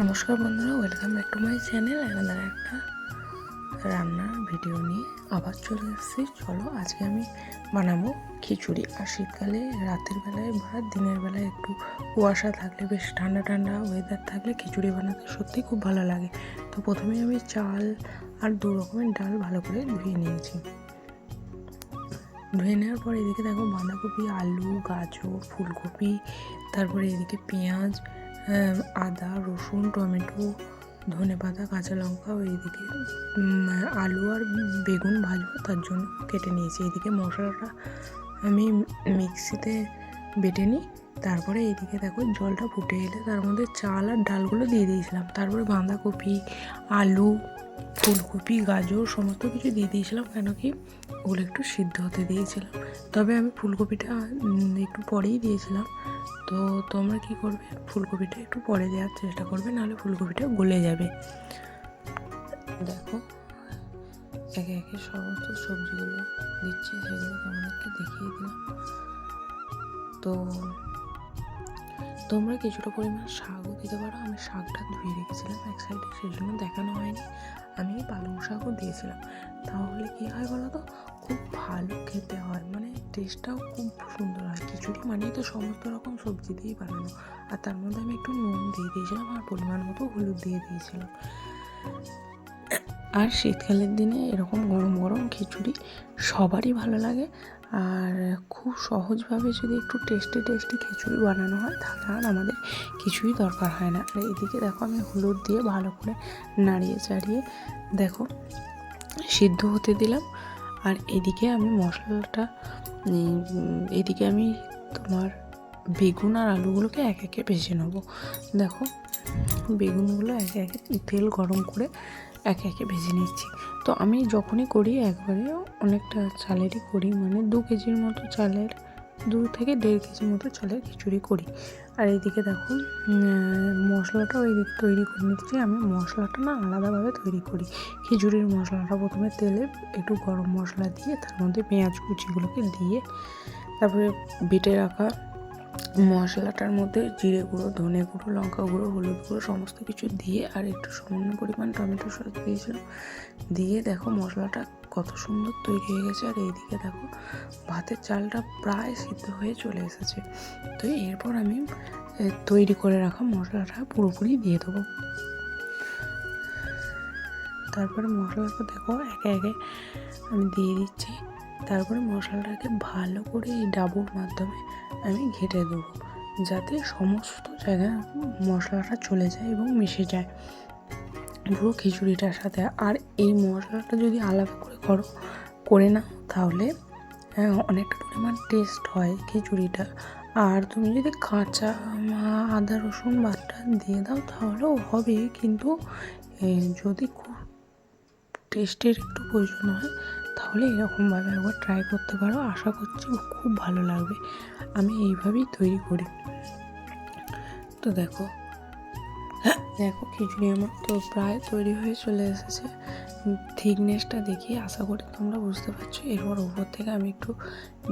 নমস্কার বন্ধুরা welcome back to my channel আমাদের একটা রান্নার ভিডিও নিয়ে আবার চলে এসেছি। চলো আজকে আমি বানাবো খিচুড়ি। আর শীতকালে রাতের বেলায় বা দিনের বেলায় একটু কুয়াশা থাকলে, বেশ ঠান্ডা ঠান্ডা ওয়েদার থাকলে খিচুড়ি বানাতে সত্যি খুব ভালো লাগে। তো প্রথমে আমি চাল আর দু রকমের ডাল ভালো করে ধুয়ে নিয়েছি। ধুয়ে নেওয়ার পর এদিকে দেখো বাঁধাকপি, আলু, গাজর, ফুলকপি, তারপরে এদিকে পেঁয়াজ আদা, রসুন, টমেটো, ধনে পাতা, কাঁচা লঙ্কা ও এদিকে আলু আর বেগুন ভাজবো, তার জন্য কেটে নিয়েছি। এদিকে মশলাটা আমি মিক্সিতে বেটে নিই। তারপরে এদিকে দেখো জলটা ফুটে এলে তার মধ্যে চাল আর ডালগুলো দিয়ে দিয়েছিলাম। তারপরে বাঁধাকপি, আলু, ফুলকপি, গাজর সমস্ত কিছু দিয়ে দিয়েছিলাম কেন কি ওগুলো একটু সিদ্ধ হতে দিয়েছিলাম। তবে আমি ফুলকপিটা একটু পরেই দিয়েছিলাম। তো তোমরা কি করবে? ফুলকপিটা একটু পরে দেওয়ার চেষ্টা করবে, নাহলে ফুলকপিটা গলে যাবে। দেখো, একে একে সমস্ত সবজিগুলো দিচ্ছি সেগুলো তোমাদেরকে দেখিয়ে দিলাম। তো তোমরা কিছুটা পরিমাণ শাকও দিতে পারো। আমি শাকটা ধুয়ে রেখেছিলাম এক সাইডে সেই জন্য দেখানো হয়নি। আমি পালং শাকও দিয়েছিলাম। তাহলে কী হয় বলো তো? খুব ভালো খেতে হয়। মানে টেস্টটাও খুব সুন্দর হয়। খিচুড়ি মানেই তো সমস্ত রকম সবজি দিয়েই বানানো। আর তার মধ্যে আমি একটু নুন দিয়ে দিয়েছিলাম আর পরিমাণ মতো হলুদ দিয়ে দিয়েছিলাম। আর শীতকালের দিনে এরকম গরম গরম খিচুড়ি সবারই ভালো লাগে। আর খুব সহজভাবে যদি একটু টেস্টি টেস্টি খিচুড়ি বানানো হয়, তাহলে আর আমাদের কিছুই দরকার হয় না। আর এদিকে দেখো আমি হলুদ দিয়ে ভালো করে নাড়িয়ে চাড়িয়ে দেখো সিদ্ধ হতে দিলাম। আর এদিকে আমি মশলাটা এদিকে আমি তোমার বেগুন আর আলুগুলোকে এক একে ভেজে নেব। দেখো বেগুনগুলো একে একে তেল গরম করে একে একে ভেজে নিচ্ছি। তো আমি যখনই করি একবারে অনেকটা চালেরই করি মানে দু কেজির মতো চালের দু থেকে দেড় কেজির মতো চালের খিচুড়ি করি। আর এইদিকে দেখো উম, মশলাটা ওইদিকে তৈরি করে নিচ্ছি। আমি মশলাটা না আলাদাভাবে তৈরি করি। খিচুড়ির মশলাটা প্রথমে তেলে একটু গরম মশলা দিয়ে তার মধ্যে পেঁয়াজ কুচিগুলোকে দিয়ে তারপরে বেটে রাখা মশলাটার মধ্যে জিরে গুঁড়ো, ধনে গুঁড়ো, লঙ্কা গুঁড়ো, হলুদ গুঁড়ো সমস্ত কিছু দিয়ে আর একটু সামান্য পরিমাণ টমেটো সস দিয়েছিলাম। দিয়ে দেখো মশলাটা কত সুন্দর তৈরি হয়ে গেছে আর এইদিকে দেখো ভাতের চালটা প্রায় সিদ্ধ হয়ে চলে এসেছে। তো এরপর আমি তৈরি করে রাখা মশলাটা পুরোপুরি দিয়ে দেবো। তারপরে মশলাটা দেখো একে একে আমি দিয়ে দিচ্ছি। তারপরে মশলাটাকে ভালো করে এই ডাবুর মাধ্যমে আমি ঘেটে দেবো যাতে সমস্ত জায়গায় মশলাটা চলে যায় এবং মিশে যায়। পুরো খিচুড়িটার সাথে। আর এই মশলাটা যদি আলাদা করে করো করে নাও তাহলে হ্যাঁ, অনেকটা পরিমাণ টেস্ট হয় খিচুড়িটা। আর তুমি যদি কাঁচা আদা রসুন বাটা দিয়ে দাও তাহলেও হবে। কিন্তু যদি খুব টেস্টের একটু প্রয়োজন হয় তাহলে এরকমভাবে একবার ট্রাই করতে পারো। আশা করছি খুব ভালো লাগবে। আমি এইভাবেই তৈরি করি। তো দেখো দেখো খিচুড়ি আমার তো প্রায় তৈরি হয়ে চলে এসেছে। থিকনেসটা দেখি, আশা করি তোমরা বুঝতে পারছ। এরপর উপর থেকে আমি একটু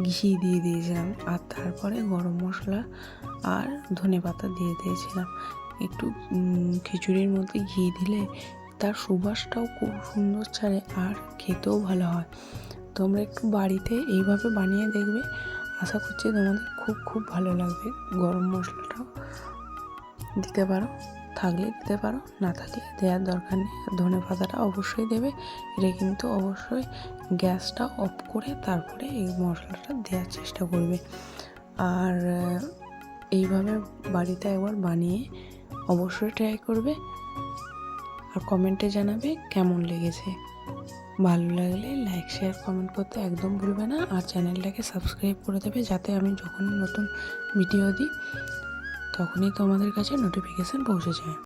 ঘি দিয়ে দিয়েছিলাম আর তারপরে গরম মশলা আর ধনে পাতা দিয়ে দিয়েছিলাম। একটু খিচুড়ির মধ্যে ঘি দিলে তার সুবাসটাও খুব সুন্দর ছাড়ে আর খেতেও ভালো হয়। তোমরা একটু বাড়িতে এইভাবে বানিয়ে দেখবে। আশা করছি তোমাদের খুব খুব ভালো লাগবে। গরম মশলাটাও দিতে পারো, থাকলে দিতে পারো, না থাকলে দেওয়ার দরকার নেই। ধনে পাতাটা অবশ্যই দেবে। এটা কিন্তু অবশ্যই গ্যাসটা অফ করে তারপরে এই মশলাটা দেওয়ার চেষ্টা করবে। আর এইভাবে বাড়িতে একবার বানিয়ে অবশ্যই ট্রাই করবে। আর কমেন্টে জানাবে কেমন লেগেছে। ভালো লাগলে লাইক শেয়ার কমেন্ট করতে একদম ভুলবে না। আর চ্যানেলটাকে সাবস্ক্রাইব করে দেবে যাতে আমি যখন নতুন ভিডিও দিই, তখনই তোমাদের কাছে নোটিফিকেশান পৌঁছে যায়।